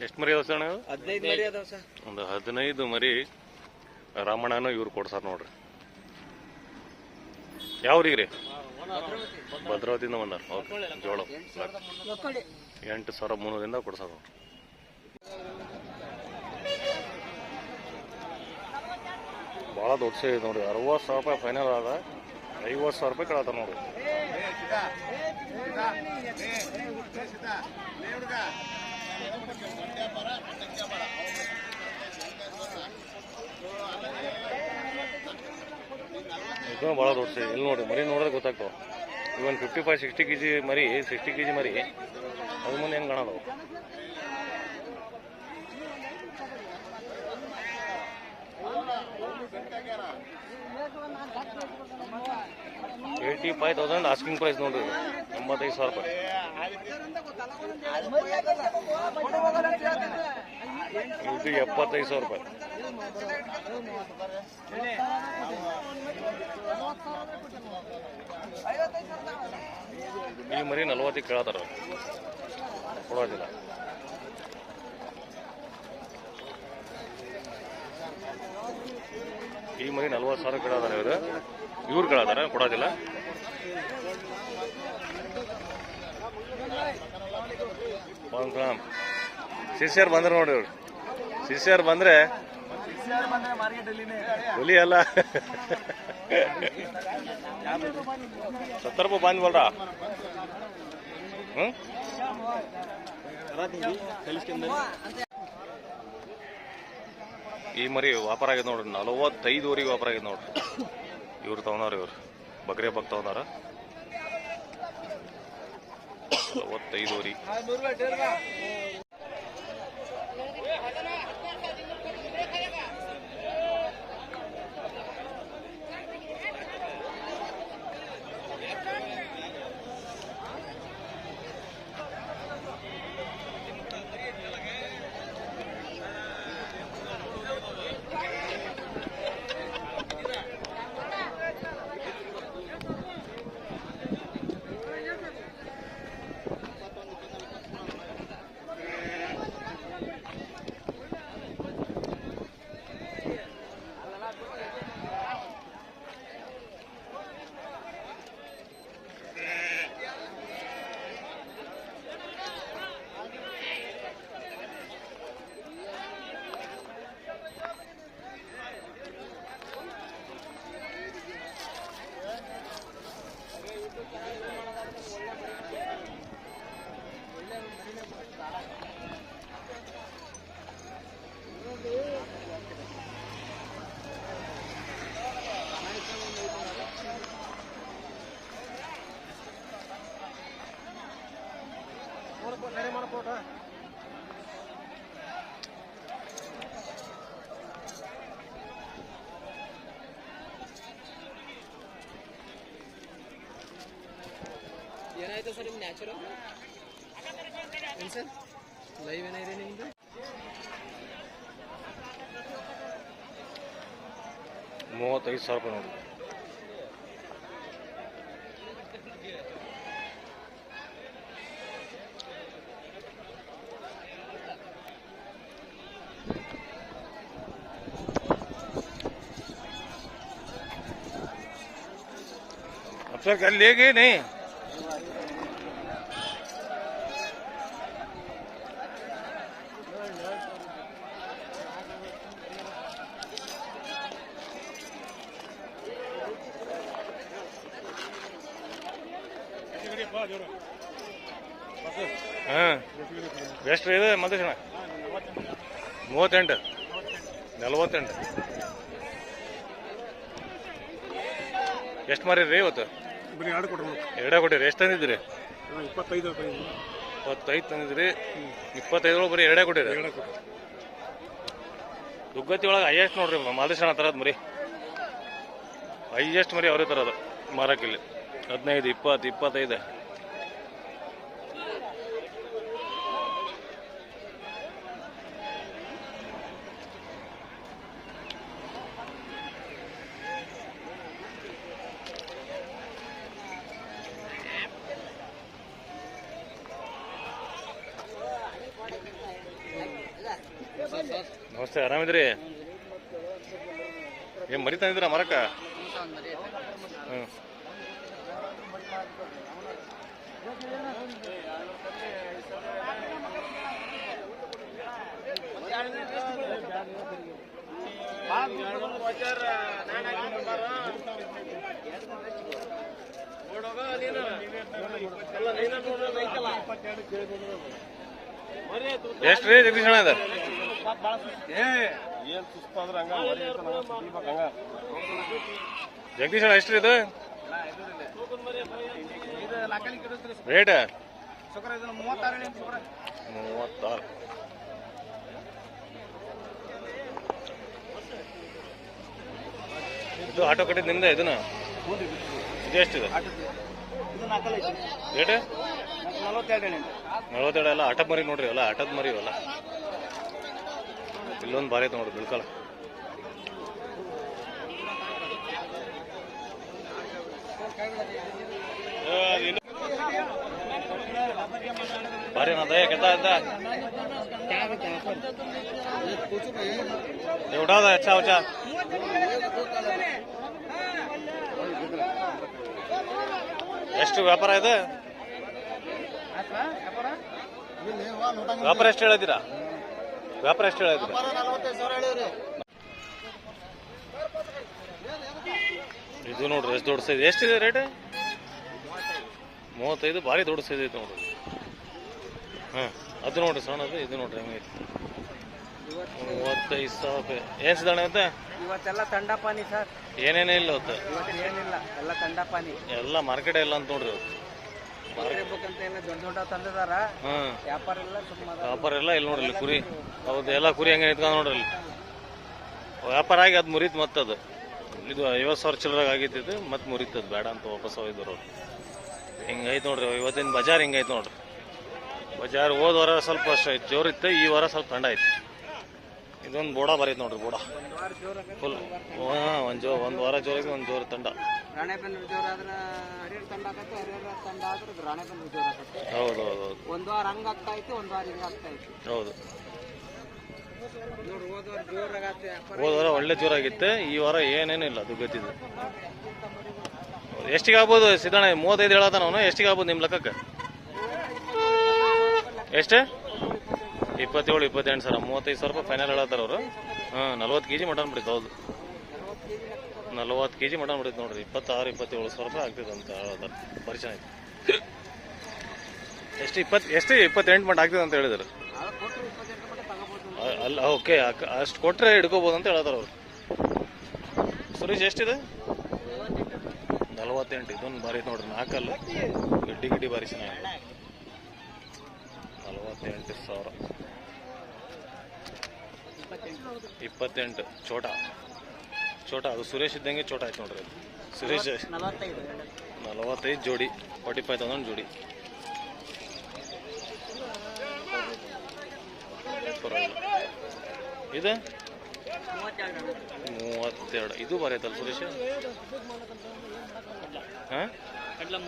ಎಷ್ಟು ಮರಿ ಅದಾವ ಸಣ್ಣ ಹದಿನೈದು ಮರಿ ಅದಾವ ಸರ್. ಒಂದು ಹದಿನೈದು ಮರಿ ರಾಮಣ್ಣನ ಇವ್ರು ಕೊಡ್ಸಾರ ನೋಡ್ರಿ. ಯಾವ್ರಿಗೆ ರೀ? ಭದ್ರಾವತಿಯಿಂದ ಬಂದಾರ. ಜೋಳ. ಎಂಟು ಸಾವಿರ ಮುನ್ನೂರಿಂದ ಕೊಡ್ಸಾರ ನೋಡ್ರಿ ಭಾಳ ದೊಡ್ಡ ಸೇವೆ ನೋಡ್ರಿ. ಅರವತ್ತು ಸಾವಿರ ರೂಪಾಯಿ ಫೈನಲ್ ಆದ. ಐವತ್ತು ಸಾವಿರ ರೂಪಾಯಿ ಕೇಳತ್ತಾರ ನೋಡ್ರಿ. ಭಾಳ ದೊಡ್ಡ ಸೇವೆ ಇಲ್ಲಿ ನೋಡಿ, ಮರಿ ನೋಡಿದ್ರೆ ಗೊತ್ತಾಗ್ತಾವ ಇವನ್ fifty five sixty K G ಮರಿ ಸಿಕ್ಸ್ಟಿ ಕೆ ಜಿ ಮರಿ, ಅದ್ರ ಮುಂದೆ ಹೆಂಗೆ ಕಾಣೋದು? Eighty five thousand asking price ನೋಡ್ರಿ. ಎಂಬತ್ತೈದು ಸಾವಿರ ರೂಪಾಯಿ. ಇದು ಎಪ್ಪತ್ತೈದು ಸಾವಿರ ರೂಪಾಯಿ. ಈ ಮರಿ ನಲ್ವತ್ತಿಗೆ ಕೇಳತ್ತಾರ ಕೊಡೋದಿಲ್ಲ. ಈ ಮನೆ ನಲ್ವತ್ತು ಸಾವಿರ ಗಿಡ ಇವರು. ಇವ್ರು ಕೇಳದಾರ ಕೊಡೋದಿಲ್ಲ. ಕಲಾಂ ಶಿಷ್ಯರು ಬಂದ್ರೆ ನೋಡಿ ಇವ್ರು. ಶಿಷ್ಯರು ಬಂದ್ರೆ ಹುಲಿ ಅಲ್ಲ. ಸತ್ತರ ರೂಪಾಯಿ ಬಂದ್ ಬಲ್ರ? ಹ್ಮ್? ಈ ಮರಿ ವ್ಯಾಪಾರ ಆಗಿದೆ ನೋಡ್ರಿ ನಲವತ್ತೈದುವರೆಗೆ ವ್ಯಾಪಾರ ಆಗಿದೆ ನೋಡ್ರಿ. ಇವ್ರು ತಗೊಂಡಾರ ಇವ್ರು. ಬಕ್ರಿ ಬಗ್ ತಗೊಂಡಾರ ನಲವತ್ತೈದುವರೆ ಏನಾಯ್ತು ಸರ್ ನಿಮ್ ನ್ಯಾಚುರಲ್ ಏನು ಸರ್ ಲೈವ್ ಏನಾಗಿದೆ ನಿಮ್ದು ಮೂವತ್ತೈದು ಸಾವಿರ ರೂಪಾಯಿ ನೋಡಿ अब तक कल ले गए नहीं ಹಾಂ. ಎಷ್ಟು ಇದೆ ಜನ ಮೂವತ್ತೆಂಟು. ನಲ್ವತ್ತೆಂಟು. ಎಷ್ಟು ಮಾರಿದ್ರಿ ಇವತ್ತು? ಎರಡು ಕೊಟ್ಟಿರಿ. ಎಷ್ಟು ತಂದಿದ್ದೀರಿ? ಇಪ್ಪತ್ತೈದು ಇಪ್ಪತ್ತೈದು ತಂದಿದ್ರಿ ಇಪ್ಪತ್ತೈದರೊಳಗೆ ಬರೀ ಎರಡೇ ಕೊಟ್ಟಿರಿ. ದುಗ್ಗತಿ ಒಳಗೆ ಹೈಯೆಸ್ಟ್ ನೋಡ್ರಿ ಮಾದೇಶನ ತರದ್ ಮರಿ. ಹೈಯೆಸ್ಟ್ ಮರಿ ಅವರೇ ತರೋದು ಮಾರಕ್ಕಿಲ್ಲಿ. ಹದಿನೈದು ಇಪ್ಪತ್ತು ಇಪ್ಪತ್ತೈದು. ನಮಸ್ತೆ ಆರಾಮಿದ್ರಿ? ಏನ್ ಮರಿತಾ ಇದ್ರ ಮರಕ್ಕ? ಹ್ಮ್. ಎಷ್ಟು ರೀ ಜಗದೀಶ್ ಅಣ್ಣ ಏನ್ ಸುಸ್ತ ಅಂದ್ರೆ ಹಂಗ ಮರಿ ಐತಲ್ಲ, ಸುತ್ತೀಬೇಕು ಹಂಗ. ಜಗದೀಶ್ ಅಣ್ಣ ಎಷ್ಟು ರೀ ಇದು? ರೇಟ್ ಮೂವತ್ತಾರು. ಇದು ಆಟೋ ಕಟ್ಟಿದ ನಿಮ್ದೆ ಇದನ್ನ? ಇದು ಎಷ್ಟಿದೆ ರೇಟ್ ನಲ್ವತ್ತೆರಡು ಅಲ್ಲ ಆಟದ ಮರಿ ನೋಡ್ರಿ ಅಲ್ಲ ಆಟದ ಮರಿ ಅಲ್ಲ. ಇಲ್ಲೊಂದು ಭಾರಿ ಐತೆ ನೋಡಿ ಬಿಳ್ಕಲ ಭಾರಿ ನದ ಕೆತ್ತ ಎವಡಾದ ಅಚ್ಚಾ ಉಚ್ಚಾ ಎಷ್ಟು ವ್ಯಾಪಾರ ಇದೆ? ವ್ಯಾಪಾರ ಎಷ್ಟು ಹೇಳಿದ್ದೀರಾ? ವ್ಯಾಪಾರ ಎಷ್ಟು ಹೇಳಿದ್ದೀರಾ ಇದು ನೋಡ್ರಿ ಎಷ್ಟು ದೊಡ್ಡ ಸೈಜ್ ಎಷ್ಟಿದೆ ರೇಟ್ ಮೂವತ್ತೈದು ಭಾರಿ ದೊಡ್ಡ ಸೈಜ್ ಐತೆ ನೋಡ್ರಿ. ಹಾಂ ಅದು ನೋಡ್ರಿ ಸಣ್ಣದು ಇದು ನೋಡ್ರಿ ಹೆಂಗೈತಿ. ಮೂವತ್ತೈದು ಸಾವಿರ ರೂಪಾಯಿ. ಏನು ಸಿದಣ್ಣ ಅಂತ ಇವತ್ತೆಲ್ಲ ತಂಡಪಾನಿ ಸರ್. ಏನೇನೇ ಇಲ್ಲ ಅವತ್ತು ಏನಿಲ್ಲ ಎಲ್ಲ ತಂಡಪಾನಿ ಎಲ್ಲ ಮಾರ್ಕೆಟ್ ಇಲ್ಲ ಅಂತ ನೋಡ್ರಿ ಅವತ್ತು ವ್ಯಾಪಾರ ಎಲ್ಲ ಇಲ್ಲಿ ನೋಡ್ರಿ ಇಲ್ಲಿ ಕುರಿ. ಹೌದು ಎಲ್ಲ ಕುರಿ ಹಂಗೆ ನಿಂತ್ಕೊಂಡು ನೋಡ್ರಿ ಇಲ್ಲಿ. ವ್ಯಾಪಾರ ಆಗಿ ಅದು ಮುರಿತು ಮತ್ತದು. ಇದು ಐವತ್ತು ಸಾವಿರ ಚಿಲ್ಲರಾಗ ಆಗಿತ್ತು ಇದು ಮತ್ತೆ ಮುರಿತದ. ಬೇಡ ಅಂತ ವಾಪಸ್ ಹೋಗಿದ್ರು ಹಿಂಗೈತೆ ನೋಡ್ರಿ ಇವತ್ತಿನ ಬಜಾರ್ ಹಿಂಗೈತೆ ನೋಡ್ರಿ. ಬಜಾರ್ ಹೋದ ವಾರ ಸ್ವಲ್ಪ ಜೋರಿತ್ತು ಈ ವಾರ ಸ್ವಲ್ಪ ತಂಡ ಐತಿ ಇದೊಂದು ಬೋಡ ಬರೈತೆ ನೋಡ್ರಿ ಬೋಡ. ಫುಲ್ ಹಾಂ ಒಂದು ಜೋ ಒಂದು ವಾರ ಜೋರಿಗೆ ಒಂದು ಜೋರು ತಂಡ ರಾಣೆಬೆನ್ನೂರು ಜೋರ ಆದ್ರೆ ಹರಿಹರ ತಂಡ ಆಗತ್ತೆ ಹರಿಹರ ತಂಡ ಆದ್ರೆ ರಾಣೆಬೆನ್ನೂರು ಜೋರ ಆಗತ್ತೆ ಹೌದು ಹೌದು ಹೌದು. ಒಂದ್ ವಾರ ಹಂಗ ಆಗ್ತಾ ಇತ್ತು ಒಂದ್ ವಾರ ಹಿಂಗ ಆಗ್ತಾ ಇತ್ತು ಹೌದು ಹೋದ ವಾರ ಜೋರಾಗತ್ತೆ ವ್ಯಾಪಾರ ಹೋದ ವಾರ ಒಳ್ಳೆ ಜೋರಾಗಿತ್ತು ಈ ವಾರ ಏನೇನು ಇಲ್ಲ ಅದು ಗೊತ್ತಿದ್ದು ಎಷ್ಟಿಗೆ ಆಗ್ಬೋದು ಸಿದ್ದಣ್ಣ ಮೂವತ್ತೈದು ಹೇಳತ್ತಾನ ಅವನು ಎಷ್ಟಿಗೆ ಆಗ್ಬೋದು ನಿಮ್ಮ ಲೆಕ್ಕಕ್ಕೆ? ಎಷ್ಟು? ಇಪ್ಪತ್ತೇಳು ಇಪ್ಪತ್ತೆಂಟು ಸಾವಿರ ಮೂವತ್ತೈದು ಸಾವಿರ ರೂಪಾಯಿ ಫೈನಲ್ ಹೇಳತ್ತಾರ ಅವರು. ಹಾಂ ನಲ್ವತ್ತು ಕೆ ಜಿ ಮಟನ್ ಬಿಡಿತ್ತು ಹೌದು. ನಲ್ವತ್ತು ಕೆ ಜಿ ಮಟನ್ ಬಿಡುತ್ತೆ ನೋಡ್ರಿ, ಇಪ್ಪತ್ತಾರು, ಇಪ್ಪತ್ತೇಳು ಸಾವಿರ ರೂಪಾಯಿ ಆಗ್ತದೆ ಅಂತ ಹೇಳತ್ತಾರ ಬರೀ ಆಯ್ತು. ಎಷ್ಟು ಇಪ್ಪತ್ತು ಎಷ್ಟು ಇಪ್ಪತ್ತೆಂಟು ಮಟ ಆಗ್ತದೆ ಅಂತ ಹೇಳಿದ್ರು. ಅಲ್ಲ, ಓಕೆ ಅಷ್ಟು ಕೊಟ್ಟರೆ ಹಿಡ್ಕೋಬೋದು ಅಂತ ಹೇಳಿದ್ರು ಅವರು. ಸುರೇಶ್, ಎಷ್ಟಿದೆ? ನಲವತ್ತೆಂಟು. ಇದೊಂದು ಬಾರಿ ನೋಡ್ರಿ, ನಾಲ್ಕಲ್ಲ. ಗಡ್ಡಿ ಗಡ್ಡಿ ಬಾರಿ ಚೆನ್ನಾಗಿ ನಲವತ್ತೆಂಟು ಸಾವಿರ. ಇಪ್ಪತ್ತೆಂಟು ಚೋಟ ಚೋಟ ಅದು ಸುರೇಶ್ ಇದ್ದಂಗೆ ಚೋಟ ಆಯ್ತು ನೋಡ್ರಿ ಅದು. ಸುರೇಶ್ ನಲವತ್ತೈದು ಜೋಡಿ ಫಾರ್ಟಿ ಫೈವ್ ತೌಸಂಡ್ ಜೋಡಿ ಇದು? ಮೂವತ್ತೆರಡು. ಮೂವತ್ತೆರಡು ಇದು ಬರೈತಲ್ಲ ಐತಲ್ಲ ಸುರೇಶ್? ಹಾಂ?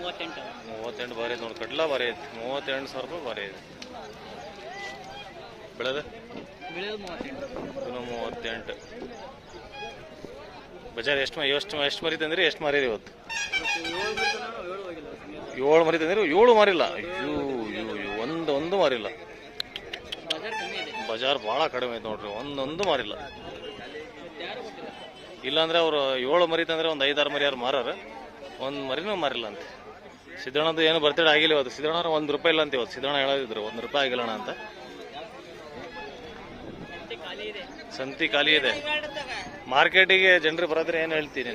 ಮೂವತ್ತೆಂಟು. ಬರೈತ್ ಬಾರಿ ಐತೆ ನೋಡಿ ಕಡ್ಲ ಬಾರಿ ಐತಿ ಮೂವತ್ತೆಂಟು ಸಾವಿರ ರೂಪಾಯಿ ಬಾರಿ ಐತಿ ಬೆಳೆದ ಮೂವತ್ತೆಂಟು. ಬಜಾರ್ ಎಷ್ಟು ಎಷ್ಟು ಎಷ್ಟು ಮರಿ ತಂದ್ರಿ, ಎಷ್ಟು ಮಾರಿರಿ ಇವತ್ತು? ಏಳು ಮರಿ ತಂದಿರಿ, ಏಳು ಮಾರಿಲ್ಲ. ಅಯ್ಯೋ ಅಯ್ಯೋ ಒಂದು ಒಂದು ಮಾರಿಲ್ಲ. ಬಜಾರ್ ಬಹಳ ಕಡಿಮೆ ಐತೆ ನೋಡ್ರಿ, ಒಂದೊಂದು ಮಾರಿಲ್ಲ. ಇಲ್ಲಾಂದ್ರೆ ಅವರು ಏಳು ಮರಿ ತಂದ್ರೆ ಒಂದು ಐದಾರು ಮರಿ ಯಾರು ಮಾರಾರ ಒಂದು ಮರಿನೂ ಮಾರಿಲ್ಲ ಅಂತ. ಸಿದ್ದಣ್ಣದು ಏನು ಬರ್ತಡೇ ಆಗಿಲ್ಲ ಇವತ್ತು. ಸಿದ್ದಣ್ಣ ಒಂದು ರೂಪಾಯಿ ಇಲ್ಲ ಅಂತ ಇವತ್ತು. ಸಿದ್ದಣ್ಣ ಹೇಳೋದಿದ್ರು, ಒಂದು ರೂಪಾಯಿ ಆಗಿಲ್ಲಣ್ಣ ಅಂತ. ಸಂತಿ ಖಾಲಿ ಇದೆ. ಮಾರ್ಕೆಟಿಗೆ ಜನರು ಬರೋದ್ರೆ ಏನು ಹೇಳ್ತೀನಿ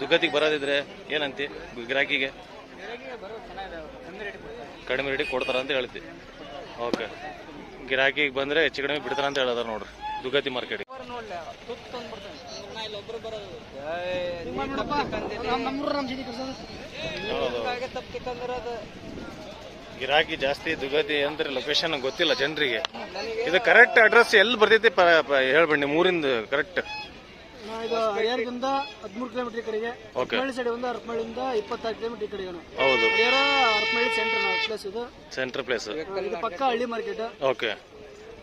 ದುಗ್ಗತಿಗೆ ಬರೋದಿದ್ರೆ ಏನಂತಿ ಗಿರಾಕಿಗೆ? ಕಡಿಮೆ ರೇಟಿಗೆ ಕೊಡ್ತಾರ ಅಂತ ಹೇಳ್ತಿ. ಓಕೆ ಗಿರಾಕಿಗೆ ಬಂದ್ರೆ ಹೆಚ್ಚು ಕಡಿಮೆ ಬಿಡ್ತಾರ ಅಂತ ಹೇಳದಾರ ನೋಡ್ರಿ. ದುಗತಿ ಮಾರ್ಕೆಟ್ ನೋಡ್ಲಿ ಗಿರಾಕಿ ಜಾಸ್ತಿ ದುಗತಿ ಅಂದ್ರೆ ಲೊಕೇಶನ್ ಗೊತ್ತಿಲ್ಲ ಜನರಿಗೆ. ಇದು ಕರೆಕ್ಟ್ ಅಡ್ರೆಸ್ ಎಲ್ಲಿ ಬರ್ತೈತಿ ಹೇಳ್ಬಿಡಿ ನಿಮ್ಮ ಊರಿಂದ ಕರೆಕ್ಟ್ ಇದು ಹರಿಹರದಿಂದ ಹದಿಮೂರು ಕಿಲೋಮೀಟರ್ ಕಡೆಗೆ. ಹರಪನಹಳ್ಳಿ ಸೈಡ್ ಒಂದು ಹರಪನಹಳ್ಳಿಯಿಂದ ಇಪ್ಪತ್ತಾರು ಕಿಲೋಮೀಟರ್ ಕಡೆಗೆ ಹೌದು. ಹರಪನಹಳ್ಳಿ ಸೆಂಟರ್ ಪ್ಲೇಸ್ ಇದು. ಸೆಂಟ್ರ್ ಪ್ಲೇಸ್ ಇದು ಪಕ್ಕ ಹಳ್ಳಿ ಮಾರ್ಕೆಟ್ ಓಕೆ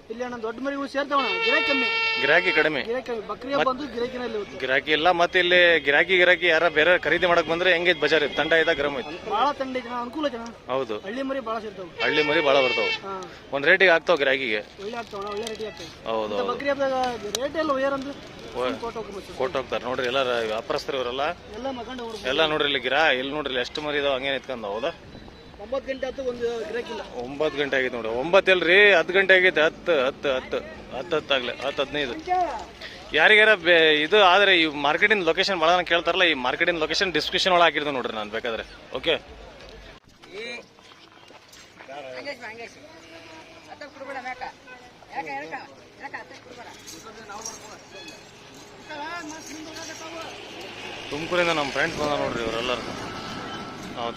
ಇಲ್ಲಿ ಅಣ್ಣ ದೊಡ್ಡ ಮರಿಗಳು ಸೇರ್ತಾವಣ ಗಿರಾಕಿ ಕಮ್ಮಿ. ಗಿರಾಕಿ ಕಡಿಮೆ. ಗಿರಾಕಿ ಕಮ್ಮಿ. ಬಕ್ರಿ ಹಬ್ಬ ಬಂದು ಗಿರಾಕಿನಲ್ಲಿ ಇವತ್ತು ಗಿರಾಕಿ ಇಲ್ಲ ಮತ್ತೆ ಇಲ್ಲಿ ಗಿರಾಕಿ ಗಿರಾಕಿ ಯಾರ ಬೇರೆ ಖರೀದಿ ಮಾಡಕ್ ಬಂದ್ರೆ ಹೆಂಗೆ ಬಜಾರ್? ಐತಿ ತಂಡ ಐತಾ ಗರಂ ಐತಿ. ಭಾಳ ತಂಡ ಐತೆ ಅಣ್ಣ. ಅನುಕೂಲ ಐತೆ ಅಣ್ಣ. ಹೌದು. ಹಳ್ಳಿ ಮರಿ ಭಾಳ ಸೇರ್ತಾವ. ಹಳ್ಳಿ ಮರಿ ಭಾಳ ಬರ್ತಾವ. ಹಾ. ಒಂದ್ ರೇಟಿಗೆ ಆಗ್ತಾವ ಗಿರಾಕಿಗೆ. ಒಳ್ಳೆ ಆಗ್ತಾವೆ ಹೌದು ಹೌದು. ಬಕ್ರಿ ಹಬ್ಬದಾಗ ರೇಟ್ ಎಲ್ಲ ಒಯ್ಯಾರ ಅಂದ್ರೆ ಕೊಟ್ಟು ಹೋಗ್ಬೇಕು ಕೊಟ್ಟು ಹೋಗ್ತಾರೆ ನೋಡ್ರಿ ಎಲ್ಲ ವ್ಯಾಪಾರಸ್ಥರು ಇವರೆಲ್ಲ. ಎಲ್ಲ ನೋಡ್ರಿ ಇಲ್ಲಿ ಗಿರಾ ಇಲ್ಲಿ ನೋಡ್ರಿ ಇಲ್ಲಿ ಎಷ್ಟು ಮರಿ ಇದಾವ ಹಂಗೇನ್ ಇತ್ಕೊಂಡ್ ಹೌದಾ ಒಂಬತ್ತು ಗಂಟೆ ಇಲ್ಲ ಒಂಬತ್ತು ಗಂಟೆ ಆಗೈತೆ ನೋಡಿ. ಒಂಬತ್ತು ಎಲ್ರಿ ಹತ್ತು ಗಂಟೆ ಆಗೈತೆ ಹತ್ತು ಹತ್ತು ಹತ್ತು ಹತ್ತು ಹತ್ತು ಆಗ್ಲಿ, ಹತ್ತು, ಹದಿನೈದು. ಯಾರಿಗಾರ ಬೇ, ಇದು ಆದ್ರೆ ಈ ಮಾರ್ಕೆಟಿನ ಲೊಕೇಶನ್ ಭಾಳ ಕೇಳ್ತಾರಲ್ಲ, ಈ ಮಾರ್ಕೆಟಿನ ಲೊಕೇಶನ್ ಡಿಸ್ಕ್ರಿಪ್ಷನ್ ಒಳಗೆ ಹಾಕಿರ್ತೀನಿ ನೋಡ್ರಿ ನಾನು ಬೇಕಾದ್ರೆ. ಓಕೆ ತುಮಕೂರಿಂದ ನಮ್ಮ ಫ್ರೆಂಡ್ಸ್ ಬಂದ ನೋಡ್ರಿ ಇವರೆಲ್ಲರೂ.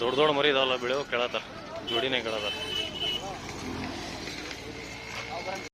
ದೊಡ್ಡ ದೊಡ್ಡ ಮರಿ ಇದಾವಲ್ಲ ಬೆಳೆಯೋ ಕೇಳತ್ತಾರ ಜೋಡಿನೇ ಕೇಳತ್ತಾರ